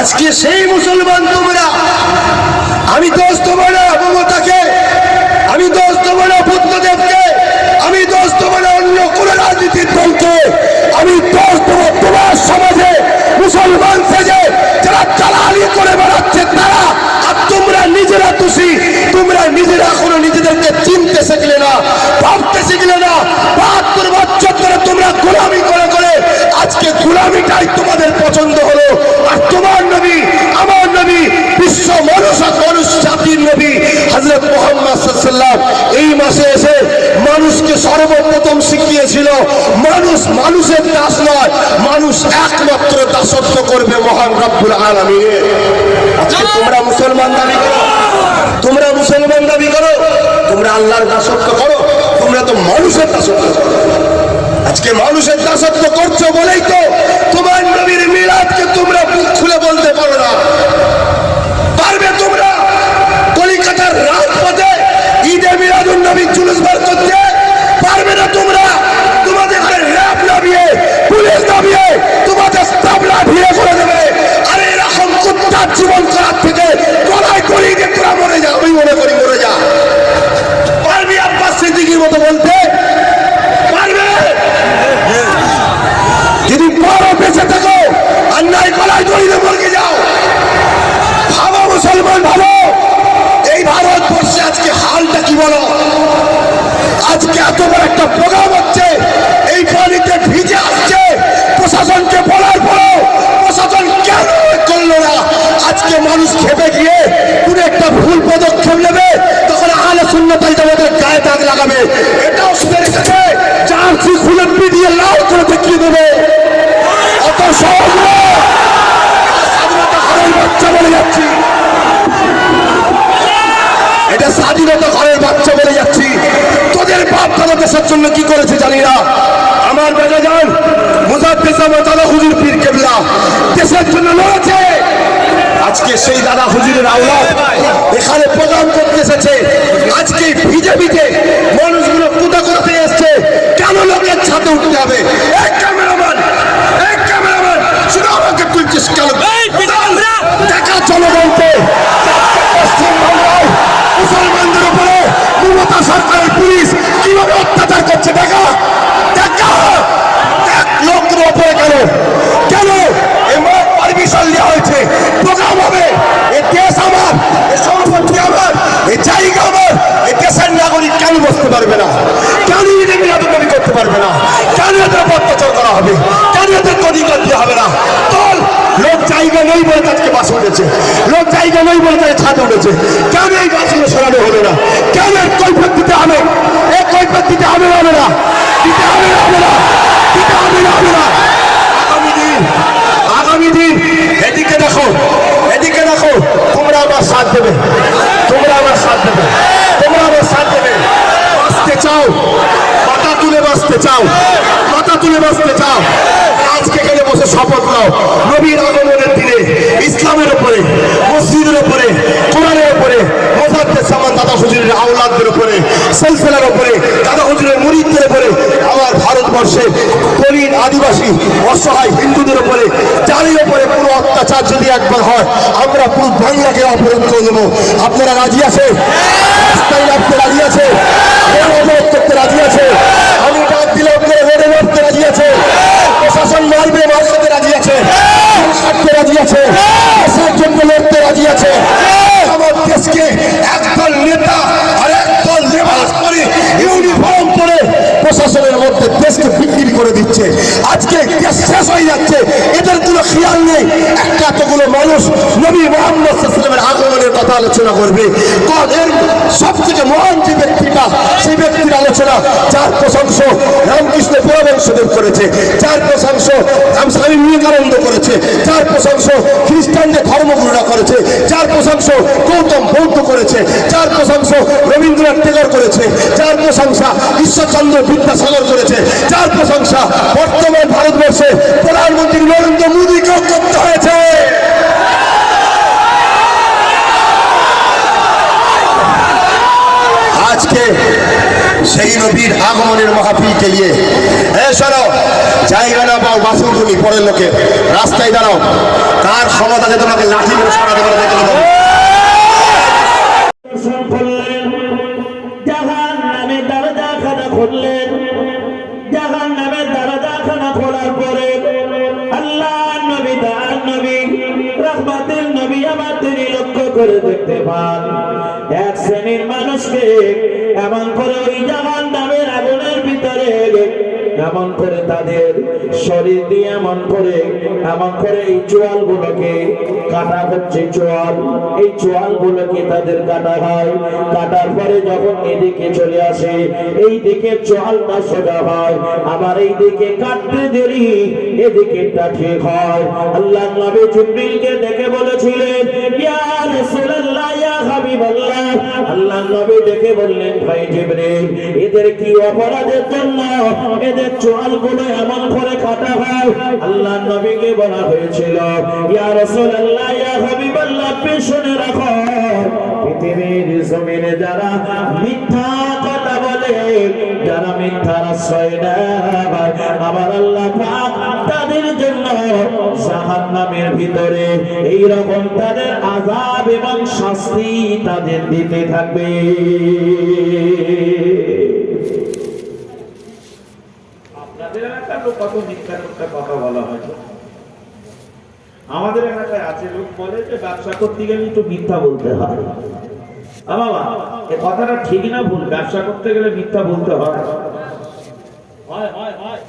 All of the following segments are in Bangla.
আজকে সেই মুসলমান তোমরা আমি দোষ দেবো না মমতাকে, আমি দোষ দেবো না বুদ্ধদেবকে আমি দোষ দেবো না অন্য কোন রাজনীতির দলকে, আমি দোষ দেবো তোমার সমাজে মুসলমান সেজে যারা চালালি করে বেড়াচ্ছে, তারা, আর তোমরা নিজেরা দোষী, তোমরা নিজেরা এখনও নিজেদেরকে চিনতে শিখলে না, ভাবতে শিখলে না, বাহাত্তর বছর ধরে তোমরা গোলামি করে করে, আজকে গোলামিটাই তোমাদের পছন্দ হলো আর তোমার নবী আমার নবী বিশ্ব মানুষ মানুষ জাতির নবী। হজরত মোহাম্মদ এই মাসে এসে মানুষকে সর্বপ্রথম শিখিয়েছিল, মানুষ মানুষের দাস নয়, মানুষ একমাত্র দাসত্ব করবে মহান রব্বুল আলমীর আজকে তোমরা মুসলমান দাবি করো। তোমরা মুসলমান দাবি করো। তোমরা আল্লাহর দাসত্ব করো। তোমরা তো মানুষের দাসত্ব করো। আজকে মানুষের দাসত্ব করছ বলেই তো তোমার নবীর মিলাদকে তোমরা মনে করি মরে যা। পারবি আব্বাস সিদ্দিকির মতো বলতে পারবে যদি বড় বেঁচে থাকো অন্যায় গলায় দড়িয়ে মরে যাও ভাবো মুসলমান ভাবো এই ভারতবর্ষে আজকে হালটা কি বলো আজকে এত বড় একটা প্রোগ্রাম হচ্ছে এই পানিতে ভিজে আসছে প্রশাসনকে বলার পরও প্রশাসন কেন করল না আজকে মানুষ খেপে গিয়ে কোনো একটা ভুল পদক্ষেপ নেবে তখন আলে শূন্যতাই তোমাদের গায়ে দাগ লাগাবে এটাও শুনে রেখেছে জার্সি খুলে পিটিয়ে লাল করে দেখিয়ে দেবে অত সহজ নয়। স্বাধীনতা ঘরের বাচ্চা বলে যাচ্ছি এটা স্বাধীনতা ঘরের বাচ্চা বলে যাচ্ছি তোদের বাপ দাদা দেশের জন্য কি করেছে জানি না। আমার বেজা যান দাদা হুজুর পীর কেবলা, দেশের জন্য লড়েছে। আজকে সেই দাদা হুজুরের আওলা এখানে প্রদান করতে এসেছে। আজকে বিজেপিতে মানুষগুলো পুজো করতে এসছে। কেন লোকের ছাদে উঠতে হবে এক ক্যামেরাম্যান এক ক্যামেরাম্যান শুধু আমাকে তুলছিস কেন দেখা জনগণকে পশ্চিমবঙ্গায় মুসলমানদের উপরে মমতা সরকারের পুলিশ কীভাবে অত্যাচার করছে দেখা দেখা এক লোকের উপরে কেন কেন এমন পারমিশন দেওয়া হয়েছে প্রোগ্রাম হবে এ দেশ আমার এ সম্পত্তি আমার এ জায়গা আমার এ দেশের নাগরিক বসতে পারবে না। কেন এদের বিরাদবি করতে পারবে না। কেন এদের অত্যাচার করা হবে। কেন এদের অধিকার দেওয়া হবে না। দল, লোক জায়গা নেই বলে তাকে বাস উঠেছে। লোক জায়গা নেই বলে তাকে ছাদ উঠেছে। কেন এই বাসগুলো সরানো হলো না? কেন এর কৈফত দিতে হবে? এই কৈফত দিতে হবে হবে না? দিতে হবে না হবে না? দিতে হবে না হবে না? আগামী দিন আগামী দিন, এদিকে দেখো এদিকে দেখো, তোমরা আমার সাথ দেবে তোমরা আমার সাথ দেবে তোমরা আমার সাথ দেবে বাঁচতে চাও মাথা তুলে বাঁচতে চাও। মাথা তুলে বাঁচতে চাও। আজকে এখানে বসে শপথ নাও। নবীর আগমনের দিনে ইসলামের উপরে, মসজিদের উপরে, কোরআনের উপরে মোজাদ্দের সামান দাদা হুজুরের আওলাদদের উপরে, সেলসেলার উপরে, দাদা হুজুরের মুরিদদের উপরে, আমার ভারতবর্ষে দলিত আদিবাসী, অসহায় হিন্দুদের উপরে, যারই উপরে পুরো অত্যাচার যদি একবার হয়, আমরা পুরো বাংলাকে অপরাধ করে দেবো। আপনারা রাজি আছে? রাস্তায় নামতে রাজি আছে করতে রাজি আছে আমি ডাক দিলে আপনারা রোডে নামতে রাজি আছে প্রশাসন মারবে মারতে রাজি আছে। সাথে রাজি আছে। দেশের জন্য লড়তে রাজি আছে। দেশকে একদল নেতা আর একদল লেবাস করে ইউনিফর্ম পরে প্রশাসনের মধ্যে দেশকে বিক্রি করে দিচ্ছে। আজকে দেশ শেষ হয়ে যাচ্ছে। এদের খেয়াল নেই। একটা এতগুলো মানুষ নবী মোহাম্মদ সাল্লামের আগমনের কথা আলোচনা করবে। এর সব থেকে মহান যে ব্যক্তিটা, সেই ব্যক্তির আলোচনা, যার প্রশংস রামকৃষ্ণ পরবংশদেব করেছে, যার প্রশংস স্বামী বিবেকানন্দ করেছে, যার প্রশংস খ্রিস্টানদের ধর্মগুরুরা করেছে, যার প্রশংস গৌতম বৌদ্ধ করেছে, যার প্রশংস রবীন্দ্রনাথ টেগর করেছে, যার প্রশংসা ঈশ্বরচন্দ্র বিদ্যাসাগর করেছে, যার প্রশংসা বর্তমান ভারতবর্ষে প্রধানমন্ত্রী নরেন্দ্র মোদীকেও করতে হয়েছে আজকে সেই নবীর আগমনের মাহফিলকে নিয়ে। এ সরো জায়গা না পাও বাসুর তুমি পরের লোকে। রাস্তায় দাঁড়াও। কার ক্ষমতা তোমাকে লাঠি করে সরাতে পারে দেখে জাহান নামে আমার করে দেখতে পান। মানুষকে এমন করে ওই নামের আগুনের ভিতরে, এমন করে তাদের শরীর দিয়ে এমন করে এমন করে এই চোয়াল গুলোকে কাটা হচ্ছে চোয়াল। এই চোয়াল গুলোকে তাদের কাটা হয়। কাটার পরে যখন এদিকে চলে আসে, এই দিকে চোয়ালটা সোজা হয়, আবার এই দিকে কাটতে দেরি এদিকেটা ঠিক হয়। আল্লাহ নবী জিব্রিলকে দেখে বলেছিলেন, ইয়া রাসূলুল্লাহ ইয়া বললাম আল্লাহ নবী দেখে বললেন, ভাই জিব্রিল, এদের কি অপরাধের জন্য এদের চোয়ালগুলো এমন করে কাটা হয়? আল্লাহ নবীকে বলা হয়েছিল, ইয়া রাসূলুল্লাহ, ইয়া হাবিবাল্লাহ পেছনে রাখো, পৃথিবীর জমিনে যারা মিথ্যা কথা বলে যারা মিথ্যার আশ্রয় নেয় আমার আল্লাহ তাদের জন্য জাহান্নামের ভিতরে এই রকম তাদের আযাব এবং শাস্তি তাদের দিতে থাকবে। আপনাদের এলাকার লোক কত মিথ্যা কথা বলা হয়? আমাদের এলাকায় আছে, লোক বলে যে ব্যবসা করতে গেলে একটু মিথ্যা বলতে হয়। বাবা এ কথাটা ঠিক না ভুল ব্যবসা করতে গেলে মিথ্যা বলতে হয়। হয় হয় হয়।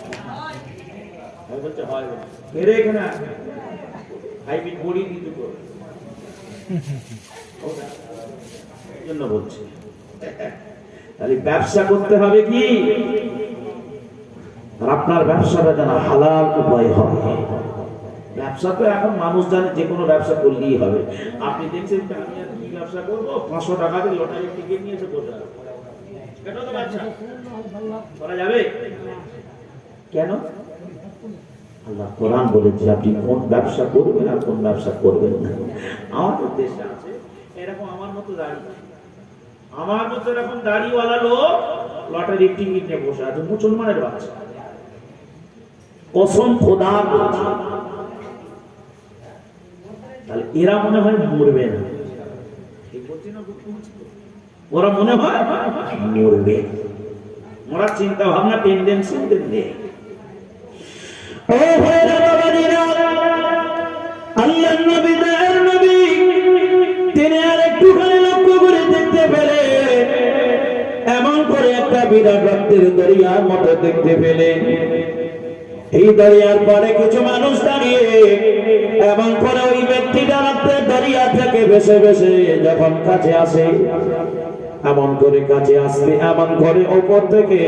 এখানে হাইব্রিড বড়ি দিতে তো ওটা, জন্য বলছি। তাহলে ব্যবসা করতে হবে কি? আর আপনার ব্যবসাটা যেন হালাল উপায় হয়। ব্যবসা তো এখন মানুষ জানে যে কোনো ব্যবসা করলেই হবে। আপনি দেখছেন আমি আর কি ব্যবসা করব? পাঁচশো টাকা দিয়ে লটারি টিকিট নিয়ে এসে বসে করা যাবে? কেন? আল্লাহ কোরআন বলেছে, আপনি কোন ব্যবসা করবেন আর কোন ব্যবসা করবেন না। আমাদের দেশে আছে, এরকম আমার মতো দাঁড়িয়ে আমার মতো এরকম দাড়িওয়ালা লোক লটারি টিকিট নিয়ে বসে আছে, মুসলমানের বাচ্চা। কসম খোদা। তাহলে এরা মনে হয় মরবে না? ওরা মনে হয় মরবে। ওরা চিন্তা ভাবনা টেন্ডেন্সি নবী তিনি আর লক্ষ্য করে দেখতে পেলেন এমন করে একটা দরিয়ার মতো দেখতে পেলেন এই দরিয়ার পরে কিছু মানুষ দাঁড়িয়ে, এবং করে ওই ব্যক্তিটা রক্তের দরিয়া থেকে বেছে বেছে যখন কাছে আসে এমন করে কাছে আসবে, এমন করে ওপর থেকে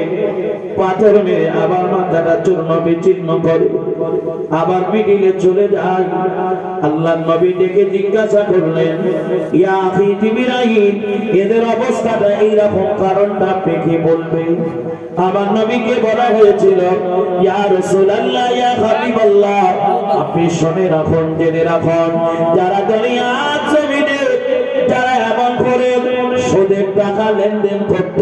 পাথর মেরে আবার মাথাটা চূর্ণ বিচ্ছিন্ন করে, আবার মিডিলে চলে যায়। আল্লাহ নবী ডেকে জিজ্ঞাসা করলেন, ইয়া জিবরাইল এদের অবস্থাটা এইরকম কারণটা আপনি কি বলবেন? আমার নবীকে বলা হয়েছিল, ইয়া রাসূলুল্লাহ, ইয়া হাবিবাল্লাহ। আপনি শুনে রাখুন, জেনে রাখুন, যারা দুনিয়ার জমিনে, যারা এমন করে সুদের টাকা লেনদেন করত।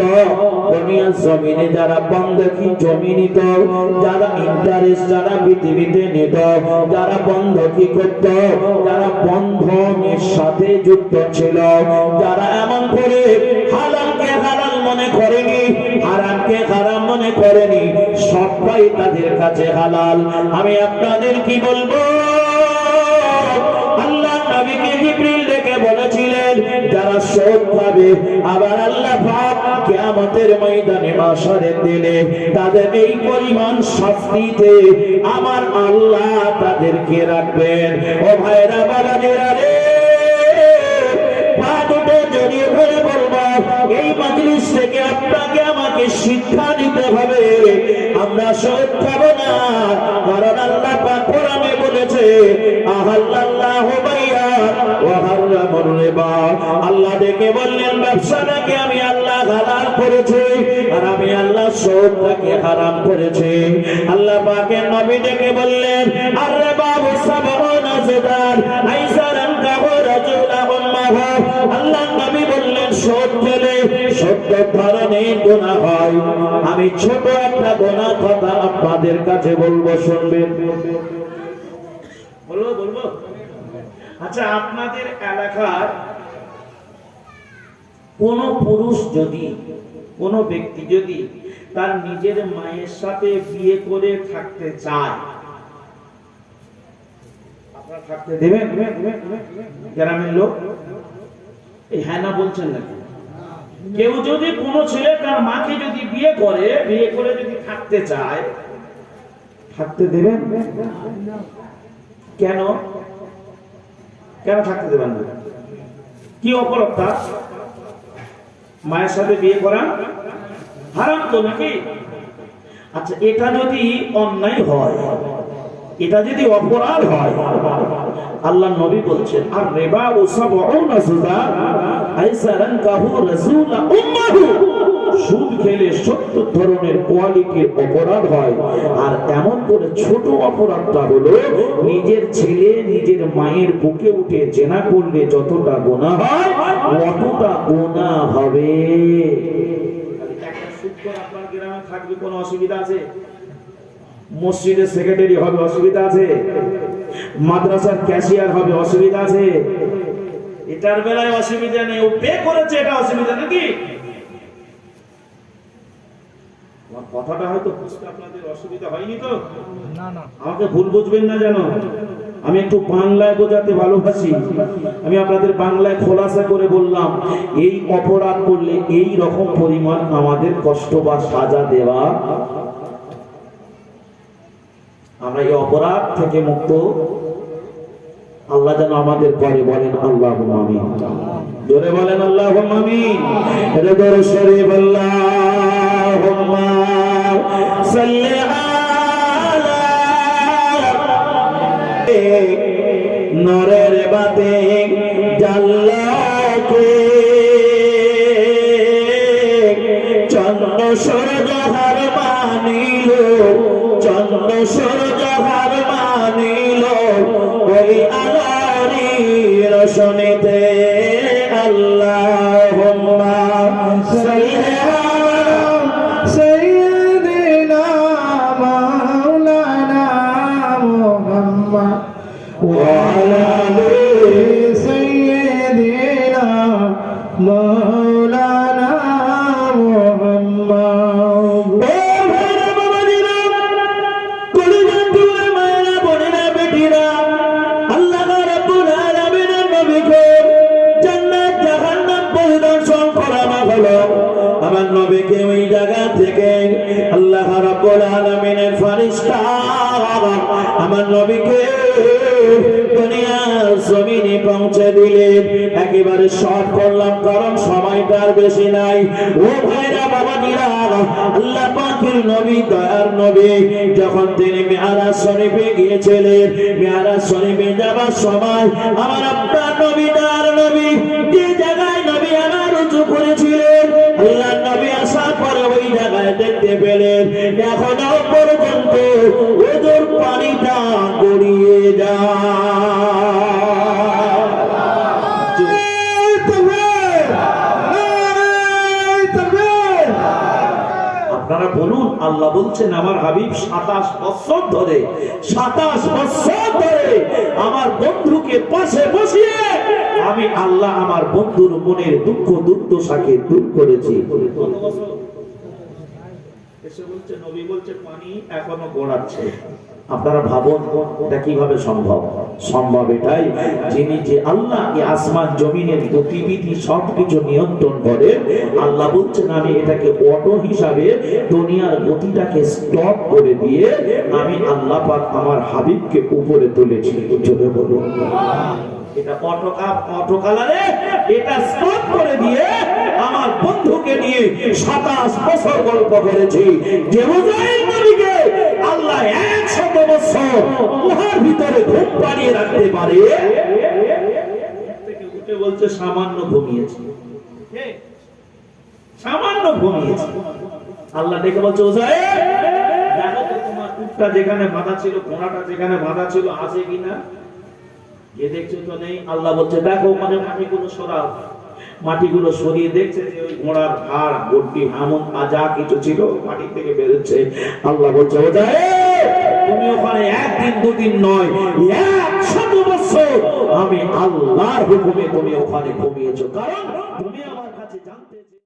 দুনিয়ার জমিনে যারা বন্ধকি জমি নিত, যারা ইন্টারেস্ট যারা পৃথিবীতে নিত, যারা বন্ধকি করত, যারা বন্ধনের সাথে যুক্ত ছিল, যারা এমন করে হালালকে হালাল মনে করেনি, হারামকে হারাম মনে করেনি সবাই তাদের কাছে হালাল। আমি আপনাদের কি বলব? শোধ পাবে আবার আল্লাহ পাক কিয়ামতের ময়দানে মাশারের দিনে তাদের এই পরিমাণ শাস্তিতে আমার আল্লাহ তাদেরকে রাখবেন। ও ভাইরা বাবাজিরা রে, পা দুটো জড়িয়ে বলব, এই মজলিস থেকে আপনাকে আমাকে শিক্ষা দিতে হবে। আমরা শোধ খাব না, কারণ আল্লাহ পাক কোরআনে বলেছে আহাল্লাল্লাহু ডেকে বললেন ব্যবসাটাকে আমি আল্লাহ হালাল করেছি আর আমি আল্লাহ সুদটাকে হারাম করেছি? আল্লাহ পাকের নবী ডেকে বললেন, আর বাবু সাবহুনা জিদার আইসারান আমি ছোট একটা গুনাহ কথা আপনাদের কাছে বলব, শুনবেন? বলব বলব? আচ্ছা আপনাদের এলাকার কোন পুরুষ যদি, কোন ব্যক্তি যদি তার নিজের মায়ের সাথে বিয়ে করে থাকতে চায় হ্যাঁ কেউ যদি কোনো ছেলে তার মাকে যদি বিয়ে করে বিয়ে করে যদি থাকতে চায়, থাকতে দেবেন? কেন? কেন থাকতে দেবেন কি অপরাধ মায়ের সাথে বিয়ে করা হারাম তো নাকি? আচ্ছা এটা যদি অন্যায় হয়, এটা যদি অপরাধ হয়, আল্লাহ নবী বলছেন, আর রেবা ও সব অনাসুদা আইসারান কাহু রাসূলা উম্মাহু। খেলে সত্তর ধরনের কোয়ালিটির অপরাধ হয়। আর এমন করে ছোট অপরাধটা হলো, নিজের ছেলে নিজের মায়ের বুকে উঠে জেনা করলে যতটা গোনা হয়, অতটা গোনা হবে। থাকবে কোনো অসুবিধা আছে মসজিদের সেক্রেটারি হবে অসুবিধা আছে, মাদ্রাসার ক্যাশিয়ার হবে অসুবিধা আছে। এটার বেলায় অসুবিধা নেই, ও পে করেছে, এটা অসুবিধা নাকি? আমার কথাটা হয়তো বুঝতে আপনাদের অসুবিধা হয়নি তো? আমাকে ভুল বুঝবেন না যেন? আমি একটু বাংলায় বোঝাতে ভালোবাসি। আমি আপনাদের বাংলায় খোলাসা করে বললাম এই অপরাধ করলে এই রকম পরিমাণ আমাদের কষ্ট বা সাজা দেওয়া আমরা এই অপরাধ থেকে মুক্ত। আল্লাহ যেন আমাদের পরে বলেন আল্লাহ আমিন। জোরে বলেন আল্লাহ এটা সাল্লি আলা নরের বাতে জাল্লাকে চন্দ্র সূর্য হার মানিল, চন্দ্র সূর্য হার মানিল, ওই আলারি রশনীতে আল্লাহুম্মা আমার ওই জায়গা থেকে আল্লাহ রাব্বুল আলামিনের ফেরেশতা আমার নবীকে দুনিয়ার জমিনে পৌঁছে দিলেন একেবারে শর্ট করলাম, কারণ সময়টা আর বেশি নাই। ও ভাইরা বাবা নিরা আল্লাহ পাকের নবী, দয়ার নবী, যখন তিনি মেয়ারাজ শরীফে গিয়েছিলেন, মেয়ারাজ শরীফে যাবার সময় আমার আপনার নবী দয়ার নবী, যে জায়গায় নবী আমার উঁচু করেছিলেন, আল্লাহ পেলেন এখনও পর্যন্ত ওদের পানিটা গড়িয়ে আপনারা বলুন, আল্লাহ বলছেন, আমার হাবিব সাতাশ বছর ধরে, সাতাশ বছর ধরে আমার বন্ধুকে পাশে বসিয়ে আমি আল্লাহ আমার বন্ধুর মনের দুঃখ দুর্দশাকে দূর করেছি। এসে বলছে, নবী বলছে, পানি এখনও গড়াচ্ছে। আপনারা ভাবুন, এটা কীভাবে সম্ভব? সম্ভব এটাই, যিনি যে আল্লাহ আসমান জমিনের গতিবিধি সবকিছু নিয়ন্ত্রণ করে, আল্লাহ বলছেন, আমি এটাকে অটো হিসাবে দুনিয়ার গতিটাকে স্টপ করে দিয়ে আমি আল্লাহ পাক আমার হাবিবকে উপরে তুলেছি। জোরে বলুন। এটা এটা স্টপ করে দিয়ে আমার বন্ধুকে নিয়ে সাতাশ বছর গল্প করেছি। বছর উহার ভিতরে রাখতে পারে। উঠে বলছে, সামান্য ঘুমিয়েছি। সামান্য ঘুমিয়েছি। আল্লাহ দেখে বলছে ওজাই দেখো তোমার উটটা যেখানে বাঁধা ছিল, ঘোড়াটা যেখানে বাঁধা ছিল, আছে কিনা? এ দেখছে তো নেই? আল্লাহ বলছে, দেখো মানে মাটিগুলো সরাও। মাটিগুলো সরিয়ে দেখছে যে ওই ঘোড়ার হাড় গড্ডি, হামন যা কিছু ছিল, মাটি থেকে বেরোচ্ছে। আল্লাহ বলছে, ও যায় তুমি ওখানে একদিন, দুদিন নয় একশত বছর আমি আল্লাহর হুকুমে তুমি ওখানে ঘুমিয়েছো। কারণ তুমি